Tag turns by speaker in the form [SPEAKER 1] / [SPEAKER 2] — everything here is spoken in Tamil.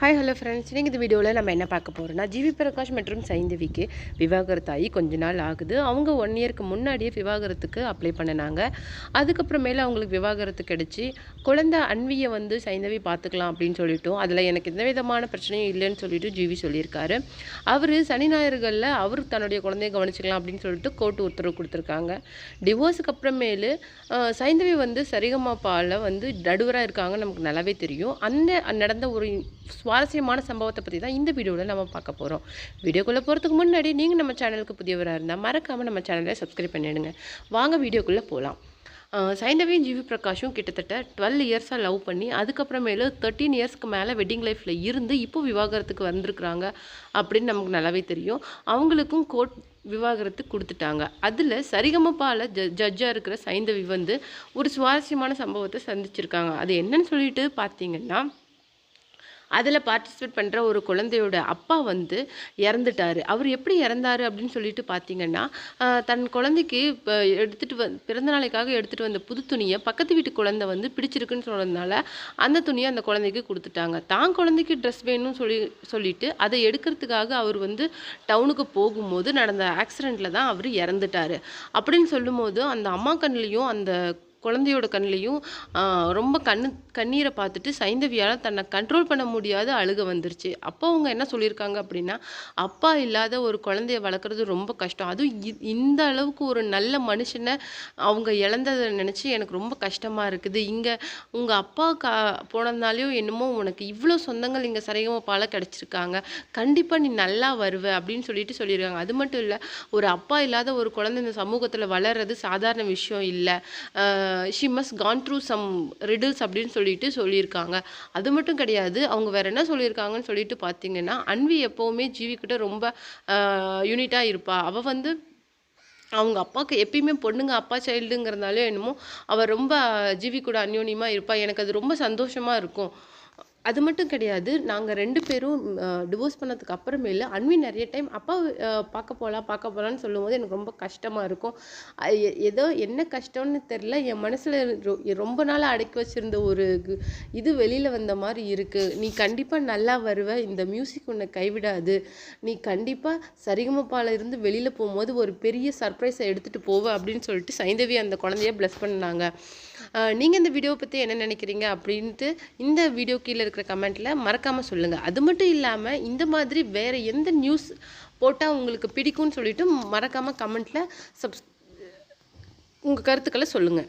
[SPEAKER 1] ஹாய் ஹலோ ஃப்ரெண்ட்ஸ் நீங்கள் இந்த வீடியோவில் நம்ம என்ன பார்க்க போகிறோம்னா ஜிவி பிரகாஷ் மற்றும் சைந்தவிக்கு விவாகரத்தாகி கொஞ்ச நாள் ஆகுது. அவங்க ஒன் இயருக்கு முன்னாடியே விவாகரத்துக்கு அப்ளை பண்ணினாங்க. அதுக்கப்புறமேல அவங்களுக்கு விவாகரத்து கிடச்சி குழந்த அன்வியை வந்து சைந்தவி பார்த்துக்கலாம் அப்படின்னு சொல்லிட்டோம் அதில் எனக்கு எந்த விதமான பிரச்சனையும் இல்லைன்னு சொல்லிட்டு ஜிவி சொல்லியிருக்காரு. அவர் சனி ஞாயிறுகளில் அவர் தன்னுடைய குழந்தைய கவனிச்சிக்கலாம் அப்படின்னு சொல்லிட்டு கோர்ட்டு உத்தரவு கொடுத்துருக்காங்க. டிவோர்ஸுக்கு அப்புறமேலு சைந்தவி வந்து சரிகமாப்பாவில் வந்து நடுவராக இருக்காங்க நமக்கு நல்லாவே தெரியும். அந்த நடந்த ஒரு சுவாரஸ்யமான சம்பவத்தை பற்றி தான் இந்த வீடியோவில் நம்ம பார்க்க போகிறோம் வீடியோக்குள்ளே போகிறதுக்கு முன்னாடி நீங்கள் நம்ம சேனலுக்கு புதியவராக இருந்தால் மறக்காமல் நம்ம சேனலை சப்ஸ்கிரைப் பண்ணிவிடுங்க வாங்க வீடியோக்குள்ளே போகலாம் சைந்தவியும் ஜிவி பிரகாஷும் கிட்டத்தட்ட டுவெல் இயர்ஸாக லவ் பண்ணி அதுக்கப்புறமேலு தேர்ட்டீன் இயர்ஸ்க்கு மேலே வெட்டிங் லைஃப்பில் இருந்து இப்போ விவாகரத்துக்கு வந்திருக்கிறாங்க அப்படின்னு நமக்கு நல்லாவே தெரியும். அவங்களுக்கும் கோர்ட் விவாகரத்து கொடுத்துட்டாங்க. அதில் சரிகமப்பால ஜ ஜட்ஜாக இருக்கிற சைந்தவி வந்து ஒரு சுவாரஸ்யமான சம்பவத்தை சந்திச்சிருக்காங்க. அது என்னன்னு சொல்லிட்டு பார்த்தீங்கன்னா அதில் பார்ட்டிசிபேட் பண்ணுற ஒரு குழந்தையோட அப்பா வந்து இறந்துட்டாரு. அவர் எப்படி இறந்தாரு அப்படின்னு சொல்லிட்டு பார்த்தீங்கன்னா தன் குழந்தைக்கு இப்போ எடுத்துகிட்டு வந் பிறந்த நாளைக்காக எடுத்துகிட்டு வந்த புது துணியை பக்கத்து வீட்டு குழந்தை வந்து பிடிச்சிருக்குன்னு சொன்னதுனால அந்த துணியை அந்த குழந்தைக்கு கொடுத்துட்டாங்க. தான் குழந்தைக்கு ட்ரெஸ் வேணும்னு சொல்லி சொல்லிட்டு அதை எடுக்கிறதுக்காக அவர் வந்து டவுனுக்கு போகும்போது நடந்த ஆக்சிடெண்ட்டில் தான் அவர் இறந்துட்டாரு. அப்படின்னு சொல்லும்போது அந்த அம்மா கண்ணிலையும் அந்த குழந்தையோட கண்ணிலையும் ரொம்ப கண்ணு கண்ணீரை பார்த்துட்டு சைந்தவியால் தன்னை கண்ட்ரோல் பண்ண முடியாத அழுக வந்துருச்சு. அப்போ அவங்க என்ன சொல்லியிருக்காங்க அப்படின்னா அப்பா இல்லாத ஒரு குழந்தைய வளர்க்குறது ரொம்ப கஷ்டம். அதுவும் இ- இந்த அளவுக்கு ஒரு நல்ல மனுஷனை அவங்க இழந்ததை நினச்சி எனக்கு ரொம்ப கஷ்டமாக இருக்குது. இங்கே உங்கள் அப்பா கா போனதுனாலையும் என்னமோ உனக்கு இவ்வளோ சொந்தங்கள் இங்கே சரிகமப்பால கிடச்சிருக்காங்க. கண்டிப்பாக நீ நல்லா வருவ அப்படின்னு சொல்லிட்டு சொல்லியிருக்காங்க. அது மட்டும் இல்லை ஒரு அப்பா இல்லாத ஒரு குழந்தை இந்த சமூகத்தில் வளர்றது சாதாரண விஷயம் இல்லை. ஷி மஸ் கான் த்ரூ சம் ரிடில்ஸ் அப்படின்னு சொல்லிட்டு சொல்லியிருக்காங்க. அது மட்டும் கிடையாது அவங்க வேறு என்ன சொல்லியிருக்காங்கன்னு சொல்லிட்டு பார்த்தீங்கன்னா அன்வி எப்போவுமே ஜீவி ரொம்ப யூனிட்டாக இருப்பா. அவள் வந்து அவங்க அப்பாவுக்கு எப்பயுமே பொண்ணுங்க அப்பா சைல்டுங்கிறதுனாலே என்னமோ அவள் ரொம்ப ஜீவி கூட அந்யோன்யமாக இருப்பாள் எனக்கு அது ரொம்ப சந்தோஷமாக இருக்கும். அது மட்டும் கிடையாது. நாங்கள் ரெண்டு பேரும் டிவோர்ஸ் பண்ணதுக்கு அப்புறமேலு அன்வி நிறைய டைம் அப்பா பார்க்க போகலாம் பார்க்க போகலான்னு சொல்லும்போது எனக்கு ரொம்ப கஷ்டமாக இருக்கும். ஏதோ என்ன கஷ்டம்னு தெரில என் மனசில் ரொம்ப நாள் அடக்கி வச்சுருந்த ஒரு இது வெளியில் வந்த மாதிரி இருக்குது நீ கண்டிப்பாக நல்லா வருவ. இந்த மியூசிக் உன்னை கைவிடாது. நீ கண்டிப்பாக சரிகமப்பால இருந்து வெளியில் போகும்போது ஒரு பெரிய சர்ப்ரைஸை எடுத்துகிட்டு போவ அப்படின்னு சொல்லிட்டு சைந்தவி அந்த குழந்தைய ப்ளஸ் பண்ணாங்க. நீங்கள் இந்த வீடியோவை பற்றி என்ன நினைக்கிறீங்க அப்படின்ட்டு இந்த வீடியோ கீழே இருக்கிற கமெண்ட்டில் மறக்காமல் சொல்லுங்கள் அது மட்டும் இல்லாமல் இந்த மாதிரி வேறு எந்த நியூஸ் போட்டால் உங்களுக்கு பிடிக்கும்னு சொல்லிட்டு மறக்காமல் கமெண்ட்டில் சப்ஸ் உங்கள் கருத்துக்களை சொல்லுங்கள்